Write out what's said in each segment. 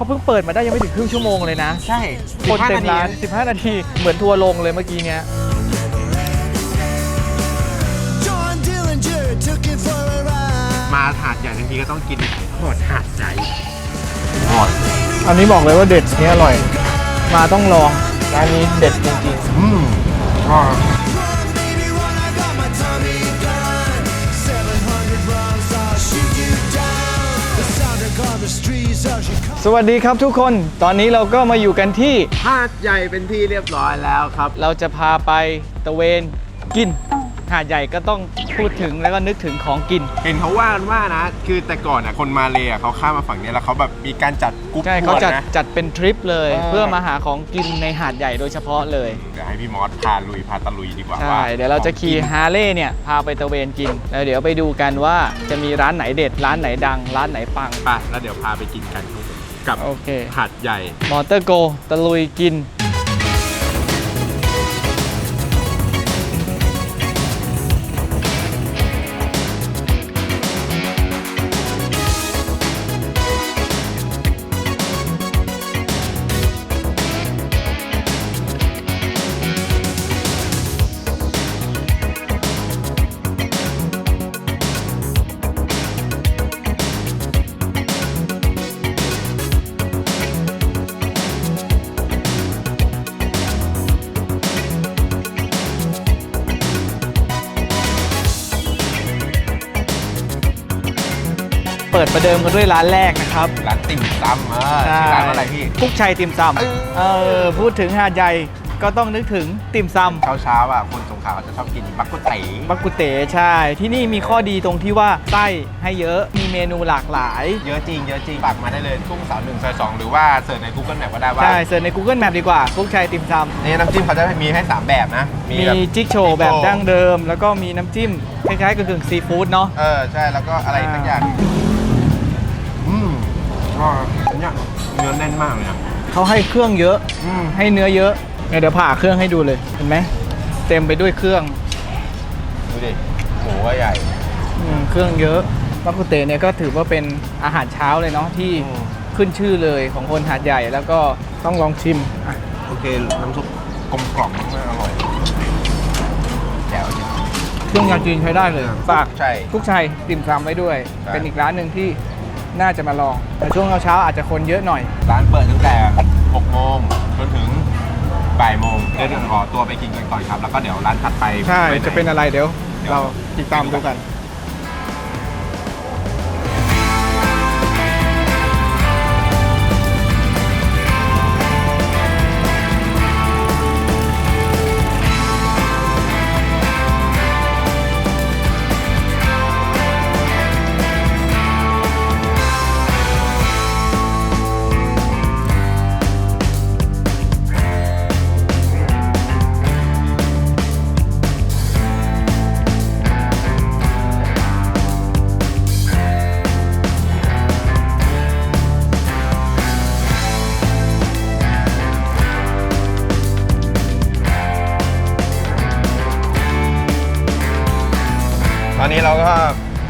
เขาเพิ่งเปิดมาได้ยังไม่ถึงครึ่งชั่วโมงเลยนะ ใช่คนเต็มร้าน 15 นาที เหมือนทัวร์ลงเลยเมื่อกี้เนี้ย John Dillinger took it for a ride. มาหาดใหญ่ทันทีก็ต้องกินหอดหาดใหญ่หอดอันนี้บอกเลยว่าเด็ดนี่อร่อย มาต้องลองร้านนี้เด็ดจริงอืมก็ Run, baby, สวัสดีครับทุกคน ตอนนี้เราก็มาอยู่กันที่ หาดใหญ่เป็นที่เรียบร้อยแล้วครับ เราจะพาไปตะเวนกิน หาดใหญ่ก็ต้องพูดถึงแล้วก็นึกถึงของกิน เห็นเขาว่ากันว่านะ คือแต่ก่อนอะคนมาเลยอะเขาข้ามมาฝั่งนี้แล้วเขาแบบมีการจัดกรุ๊ปใช่ทัเขาวร์จัดนะ จัดเป็นทริปเลยอ่าเพื่อมาหาของกินในหาดใหญ่โดยเฉพาะเลย เดี๋ยวให้พี่มอสพาลุยพาตะลุยดีกว่าใช่ ว่าเดี๋ยวเราจะขี่ของกินฮาร์เลย์เนี่ยพาไปตะเวนกิน แล้วเดี๋ยวไปดูกันว่าจะมีร้านไหนเด็ด ร้านไหนดัง ร้านไหนปัง ไปแล้วเดี๋ยวพาไปกินกันครับผม กับโอเคหาดใหญ่ มอเตอร์โกตะลุยกิน เปิดประเดิมกันด้วยร้านแรกนะครับ ร้านติ่มซำเออชื่อร้านว่าอะไรพี่ กุ๊กชัยติ่มซเออำเออพูดถึงหาดใหญ่ก็ต้องนึกถึงติ่มซำเช้าเช้าๆอะคนสงขลาเขาจะชอบกินบักกุเต๋บักกุเต๋ใช่ ที่นี่มีข้อดีตรงที่ว่าไส้ให้เยอะมีเมนูหลากหลาย เยอะจริงเยอะจริงฝากมาได้เลยทุ่งสาวหนึ่งซอยสองหรือว่าเสิร์ชใน Google Map ก็ได้ว่า ใช่ เสิร์ชใน Google Map ดีกว่ากุ๊กชัยติ่มซำนี่น้ำจิ้มเขาจะมีให้ 3 แบบนะ มีแบบจิ๊กโชว์แบบดั้งเดิม แล้วก็มีน้ำจิ้มคล้ายๆกับกึ่งซีฟู้ดเนาะเออใช่แล้วก็อะไรสักอย่างอืม ก็อันเนี้ยเนื้อแน่นมากเลยอะเขาให้เครื่องเยอะ อืมให้เนื้อเยอะเนี่ยเดี๋ยวผ่าเครื่องให้ดูเลย เห็นไหม เต็มไปด้วยเครื่องดูดิหมูก็ใหญ่ อืมเครื่องเยอะบักกุเต๋เนี่ยก็ถือว่าเป็นอาหารเช้าเลยเนาะที่อืม ขึ้นชื่อเลยของคนหาดใหญ่แล้วก็ต้องลองชิมอะโอเค น้ำซุปกลมกล่อมมากๆอร่อยแจ๋วจริง เครื่องยาจีนใช้ได้เลยฝากใช่ทุกชัยติ่มซำไว้ด้วย ใช่ เป็นอีกร้านหนึ่งที่ น่าจะมาลอง แต่ช่วงเช้าๆอาจจะคนเยอะหน่อย ร้านเปิดตั้งแต่ 6 โมงจนถึงบ่ายโมงเดี๋ยวเดี๋ยวขอตัวไปกินกันก่อนครับ แล้วก็เดี๋ยวร้านถัดไปใช่ไไหจะเป็นอะไรเดี๋ยวเดี๋ยว เราติดตามดูกันตอน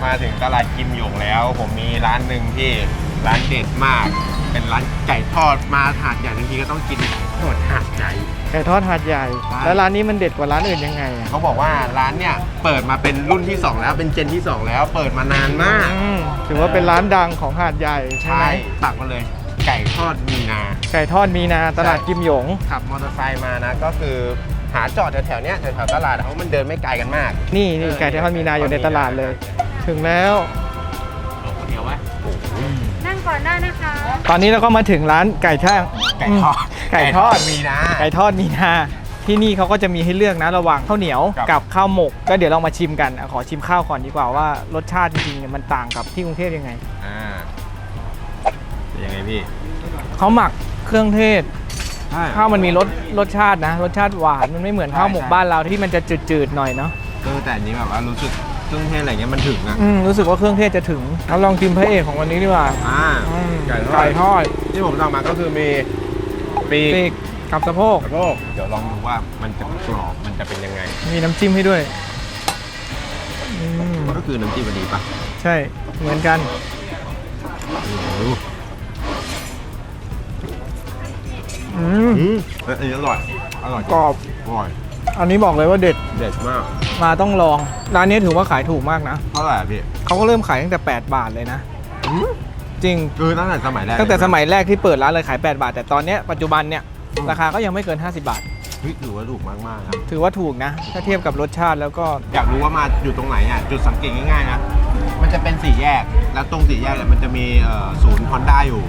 มาถึงตลาดกิมหยงแล้ว ผมมีร้านหนึ่งที่ร้านเด็ดมาก เป็นร้านไก่ทอดมาหาดใหญ่ทันทีก็ต้องกินทอดหาดใหญ่ ไก่ทอดหาดใหญ่ใช่แล้วร้านนี้มันเด็ดกว่าร้านอื่นยังไงอะเขาบอกว่าร้านเนี่ยเปิดมาเป็นรุ่นที่2แล้วเป็นเจนที่2แล้ว เปิดมานานมากอืมถือว่าเป็นร้านดังของหาดใหญ่ใช่ไหมตักมาเลย ไก่ทอดมีนา ไก่ทอดมีนาตลาดใช่กิมหยง ขับมอเตอร์ไซค์มานะก็คือหาจอดแถวๆเนี้ยแถวๆตลาดเพราะมันเดินไม่ไกลกันมาก นี่นี่เออไก่ทอดมีนาอยู่ในตลาดเลย ถึงแล้ว เดียววะนั่งก่อนได้นะคะ ตอนนี้เราก็มาถึงร้านไก่ท่างไก่ทอดไก่ทอดมีนาไก่ทอดมีนาที่นี่เขาก็จะมีให้เลือกนะระหว่างข้าวเหนียวครับ กับข้าวหมก ก็เดี๋ยวเรามาชิมกันอะขอชิมข้าวก่อนดีกว่าว่ารสชาติจริงๆเนี่ยมันต่างกับที่กรุงเทพยังไง อ่าเป็นยังไงพี่เขาหมักเครื่องเทศ ใช่ ข้าวมันมีรสรสชาตินะ รสชาติหวานมันไม่เหมือนข้าวหมกใช่บ้านเราที่มันจะจืดๆหน่อยเนาะ เออแต่อันนี้แบบว่ารู้สึก เครื่องเทศอะไรเงี้ยมันถึงอะอืมรู้สึกว่าเครื่องเทศจะถึงเราลองชิมพระเอกของวันนี้ดีกว่าอ่าอืมไก่ทอไก่ดทอดที่ผมสั่งมาก็คือมีปีกปีกกับสะโพกสะโพกเดี๋ยวลองดูว่ามันจะกรอบมันจะเป็นยังไง มีน้ำจิ้มให้ด้วยอืมก็คือน้ำจิ้มพอดีปะใช่ เหมือนกันโอ้โหอืมอืมเฮ้ยอันนี้อร่อยอร่อยกรอบอร่อย อันนี้บอกเลยว่าเด็ด เด็ดมาก มาต้องลอง ร้านนี้ถือว่าขายถูกมากนะ เท่าไหร่อะพี่เขาก็เริ่มขายตั้งแต่ 8 บาทเลยนะอืมจริง คือตั้งแต่สมัยแรกตั้งแต่เลสนะมัยแรกที่เปิดร้านเลยขาย 8 บาท แต่ตอนเนี้ยปัจจุบันเนี่ยราคาก็ยังไม่เกิน 50 บาทเฮ้ยถือว่าถูกมากๆครับ ถือว่าถูกนะ ถ้าเทียบกับรสชาติแล้วก็ อยากรู้ว่ามาอยู่ตรงไหนอะจุดสังเกตง่ายๆนะ มันจะเป็นสี่แยก แล้วตรงสี่แยกเนี่ยมันจะมีเอ่อศูนย์ฮอนด้าอยู่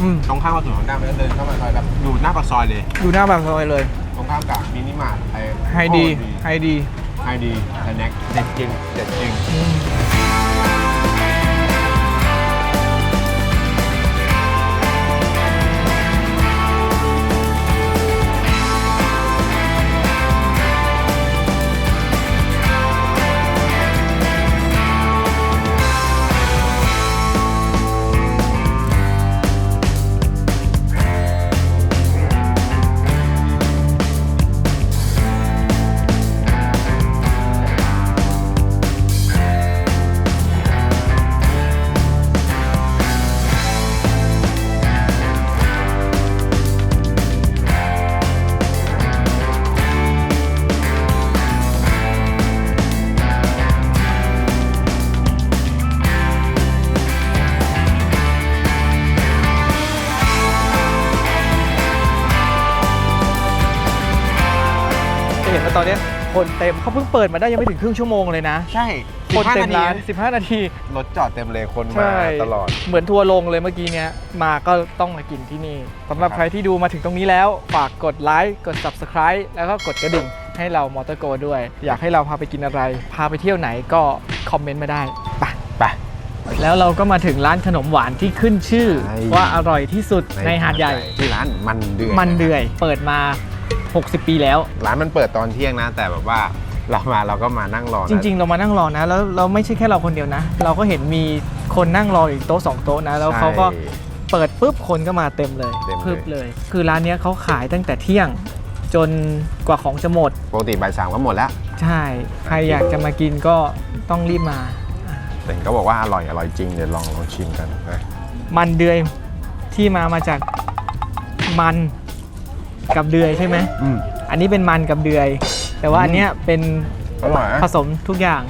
อืมตรงข้ามกับศูนย์ฮอนด้ามันก็เดินเข้ามาซอยแบบอยู่หน้าปากซอยเลย อยู่หน้าปากซอยเลย ตรงข้ามกับมินิมาร์ทไอ้ไฮดีไฮดี ไฮดีไฮแน็กเด็ดจริงเด็ดจริง จะเห็นว่าตอนเนี้ยคนเต็มเขาเพิ่งเปิดมาได้ยังไม่ถึงครึ่งชั่วโมงเลยนะ ใช่คนเต็มร้านสิบ15 นาที รถจอดเต็มเลยคนมาใช่ตลอด เหมือนทัวร์ลงเลยเมื่อกี้เนี้ยมาก็ต้องมากินที่นี่สำหรับครับใครที่ดูมาถึงตรงนี้แล้ว ฝากกดไลค์กด Subscribe แล้วก็กดกระดิ่งให้เรามอเตอร์โกด้วย อยากให้เราพาไปกินอะไร พาไปเที่ยวไหนก็คอมเมนต์มาได้ไปไป แล้วเราก็มาถึงร้านขนมหวานที่ขึ้นชื่อ ใช่ ว่าอร่อยที่สุดในหาดใหญ่ ที่ร้านมันเดือดมันเดือย เปิดมา 60 ปีแล้ว ร้านมันเปิดตอนเที่ยงนะ แต่แบบว่าเรามาเราก็มานั่งรอนะจริง ๆ เรามานั่งรอนะ แล้วเราไม่ใช่แค่เราคนเดียวนะ เราก็เห็นมีคนนั่งรออีกโต๊ะสองโต๊ะนะ แล้วเขาก็ใช่ เปิดปุ๊บคนก็มาเต็มเลยเต็มเลย พึบเลย คือร้านเนี้ยเขาขายตั้งแต่เที่ยง จนกว่าของจะหมด ปกติบ่ายสามก็หมดแล้ว ใช่ ใครอยากจะมากินก็ต้องรีบมา แต่ก็บอกว่าอร่อยอร่อยจริงเดี๋ยวลองลองชิมกันนะมันเดือยที่มามาจากมัน กับเดือยใช่ไหมอืมอันนี้เป็นมันกับเดือย แต่ว่าอันเนี้ยเป็นอร่อยผสมทุกอย่าง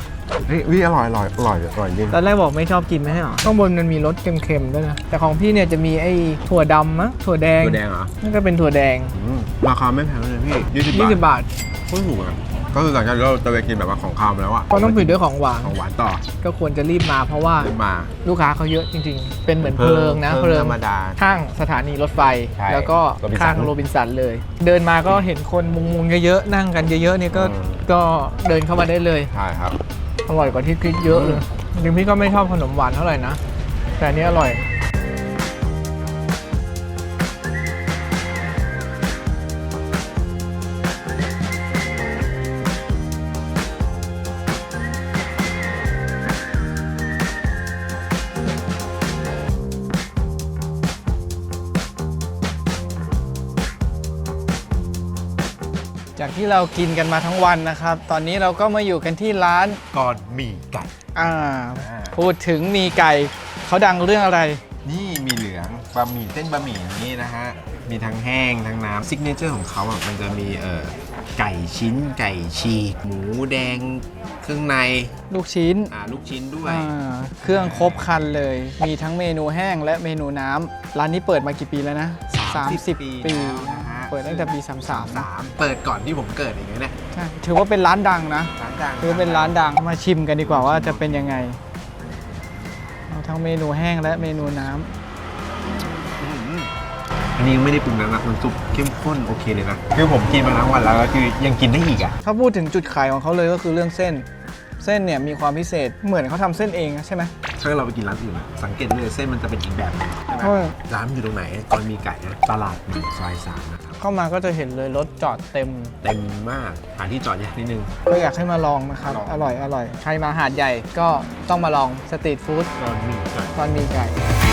เฮ้ยวิอร่อยอร่อยอร่อยอร่อยจริง ตอนแรกบอกไม่ชอบกินไม่ใช่หรอข้างบนมันมีรสเค็มๆด้วยนะ แต่ของพี่เนี่ยจะมีไอ้ถั่วดำมะถั่วแดงตัวแดงเหรอ นั่นก็เป็นถั่วแดง อืมราคาไม่แพงเลยพี่ยี่สิบบาท20บาท โคตรถูกอะ ก็คือหลังจากที่เราตะเวนกินแบบว่าของคาวมาแล้วอะก็ต้องปิดด้วยของหวานของหวานต่อก็ควรจะรีบมาเพราะว่าขึ้นมา ลูกค้าเขาเยอะจริง ๆ เป็นเหมือนเพลิงนะเพเพลิลิงงธรรมดาข้างสถานีรถไฟ ใช่แล้วก็โรบินสันข้างโรบินสันเลย เดินมาก็เห็นคนมุงๆเยอะๆนั่งกันเยอะๆเนี่ยก็อืม ก็เดินเข้ามาได้เลย ใช่ครับ อร่อยกว่าที่คิดเยอะเลยจริงๆพี่ก็ไม่ชอบขนมหวานเท่าไหร่นะ แต่อันนี้อร่อย จากที่เรากินกันมาทั้งวันนะครับ ตอนนี้เราก็มาอยู่กันที่ร้านก่อนหมี่ไก่ อ่าอ่า พูดถึงมีไก่เขาดังเรื่องอะไร นี่มีเหลืองบะหมี่เส้นบะหมี่นี้นะฮะ มีทั้งแห้งทั้งน้ำซิกเนเจอร์ของเขาอะมันจะมีเอ่อไก่ชิ้น ไก่ฉีก หมูแดง เครื่องในลูกชิ้นอ่าลูกชิ้นด้วย อ่าเครื่องครบครันเลย มีทั้งเมนูแห้งและเมนูน้ำร้านนี้เปิดมากี่ปีแล้วนะ30 ปีแล้วนะฮะ เปิดตั้งแต่ปี33สามเปิดก่อนที่ผมเกิดอย่างเงี้ยเนี่ยใช่ถือว่าเป็นร้านดังนะ ร้านดังถือว่าเป็นร้านดังมาชิมกันดีกว่าว่าจะเป็นยังไงเอาทั้งเมนูแห้งและเมนูน้ำอืมอันนี้ยังไม่ได้ปรุงน้ำนะน้ำซุปเข้มข้นโอเคเลยนะคือผมกินมาทั้งวันแล้วก็คือยังกินได้อีกอะถ้าพูดถึงจุดขายของเขาเลยก็คือเรื่องเส้น เส้นเนี่ยมีความพิเศษเหมือนเขาทำเส้นเองนะใช่ไหม ถ้าเราไปกินร้านอื่นอะสังเกตเลยเส้นมันจะเป็นอีกแบบหนึงใช่ไหมใช่ ร้านมันอยู่ตรงไหนตอนมีไก่นะตลาดใหม่ซอยสามนะครับ เข้ามาก็จะเห็นเลยรถจอดเต็ม เต็มมากหาที่จอดยากนิดนึง ก็อยากให้มาลองนะครับ ลอง อร่อยอร่อย ใครมาหาดใหญ่ก็ต้องมาลองสตรีทฟู้ดตอนมีไก่ตอนมีไก่「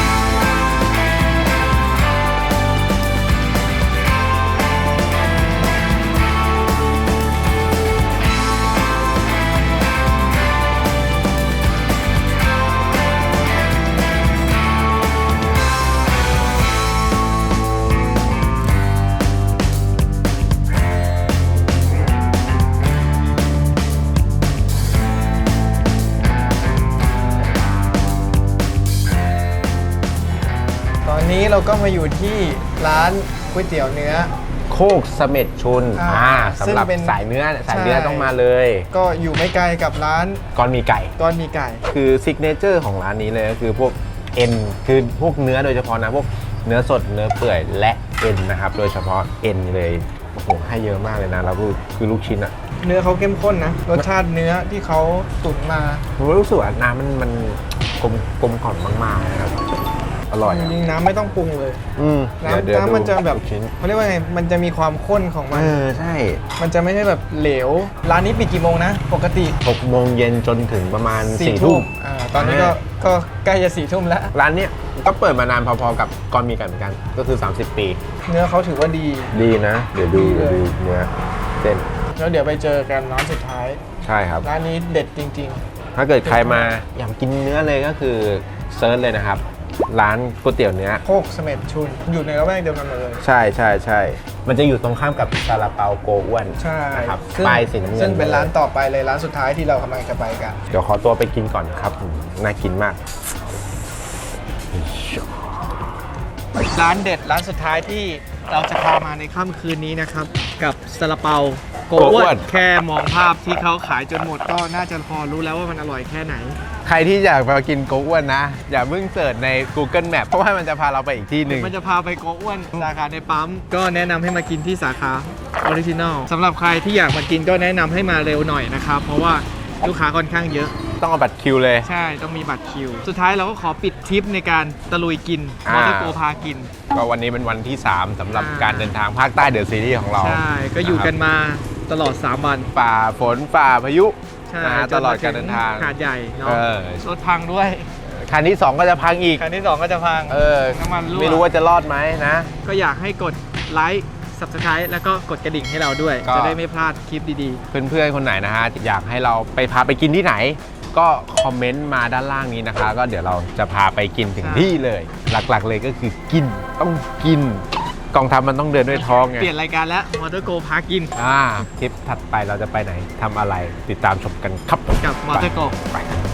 เราก็มาอยู่ที่ร้านก๋วยเตี๋ยวเนื้อ โคกเสม็ดชุนอ่าอ่าสำหรับซึ่งเป็นสายเนื้อสายเนื้อใช่ ต้องมาเลย ก็อยู่ไม่ไกลกับร้านก้อนมีไก่ ก้อนมีไก่ คือซิกเนเจอร์ของร้านนี้เลยก็คือพวกเอ็นคือพวกเนื้อโดยเฉพาะนะพวกเนื้อสดเนื้อเปื่อยและเอ็นนะครับ โดยเฉพาะเอ็นเลยโอ้โหให้เยอะมากเลยนะแล้วก็คือลูกชิ้นอะเนื้อเขาเข้มข้นนะ รสชาติเนื้อที่เขาตุ๋นมา ผมรู้สึกว่าน้ำมันมันกลมกลมกล่อมมากๆนะครับ อร่อยจอะริงๆน้ำไม่ต้องปรุงเลย อืมน้ำเดี๋ยวน้ำเดี๋ยวมันจะแบบลูกชิ้นเขาเรียกว่าไง มันจะมีความข้นของมันเออใช่มันจะไม่ใช่แบบเหลว ร้านนี้ปิดกี่โมงนะ ปกติ6โมงเย็นจนถึงประมาณสี่4ทุ่ทุ่มมอ่าตอนนี้ก็อ่า ก็ใกล้จะสี่ทุ่มแล้ว ร้านเนี้ยก็เปิดมานานพอๆกับกอนมีไก่เหมือนกัน ก็คือ 30 ปี เนื้อเขาถือว่าดี ดีนะ เดี๋ยวดูดีเลยเดี๋ยวดูเนื้อเส้นแล้วเดี๋ยวไปเจอกันร้านสุดท้าย ใช่ครับ ร้านนี้เด็ดจริง ถ้าเกิดใครมาอยากกินเนื้อเลยก็คือเซิร์ชเลยนะครับ ร้านก๋วยเตี๋ยวเนื้อๆโคกเสม็ดชุน อยู่ในระแวกเดียวกันหมดเลย ใช่ใช่ใช่มันจะอยู่ตรงข้ามกับซาลาเปาโกอ้วนใช่นะครับซึ่งป้ายสีน้ำเงินซึ่งเป็นร้านต่อไปเลยร้านสุดท้ายที่เรากำลังจะไปกัน เดี๋ยวขอตัวไปกินก่อนครับอืมน่ากินมากร้านเด็ดร้านสุดท้ายที่ เราจะพามาในค่ำคืนนี้นะครับ กับซาลาเปาโกโกอ้อ้ววนนแค่มองภาพที่เขาขายจนหมดก็น่าจะพอรู้แล้วว่ามันอร่อยแค่ไหน ใครที่อยากมากินโกอ้วนนะ อย่าเพิ่งเสิร์ชใน Google Map เพราะว่ามันจะพาเราไปอีกที่หนึ่ง มันจะพาไปโกอ้วนสาขาในปั๊ม ก็แนะนำให้มากินที่สาขาออริจินอลสำหรับใครที่อยากมากินก็แนะนำให้มาเร็วหน่อยนะครับ เพราะว่าลูกค้าค่อนข้างเยอะ ต้องเอาบัตรคิวเลย ใช่ต้องมีบัตรคิว สุดท้ายเราก็ขอปิดทริปในการตะลุยกินอ่า มอเตอร์โกพากิน ก็วันนี้เป็นวันที่ 3สำหรับอ่า การเดินทางภาคใต้เดอะซีรีส์ของเราใช่ ก็อยู่กันนะครับมาตลอด 3 วันฝ่าฝนฝ่าพายุใช่นะฮะจตนลอดมถึการเดินทางหาดใหญ่เนาะเออ รถพังด้วย คันที่ 2 ก็จะพังอีก คันที่ 2 ก็จะพัง เออ น้ำมันรั่ว ไม่รู้ว่าจะรอดไหมนะ ก็อยากให้กดไลค์ subscribe แล้วก็กดกระดิ่งให้เราด้วย ก็ จะได้ไม่พลาดคลิปดี เพื่อนๆ คนไหนนะฮะ อยากให้เราไปพาไปกินที่ไหน ก็คอมเมนต์มาด้านล่างนี้นะคะ ก็เดี๋ยวเราจะพาไปกินถึงใช่ที่เลย หลักๆเลยก็คือกินต้องกิน กองทัพมันต้องเดินด้วยท้องๆไง เปลี่ยนรายการแล้วมอเตอร์โกพากิน อ่าทริปถัดไปเราจะไปไหนทำอะไรติดตามชมกันครับกับมอเตอร์โกไปกัน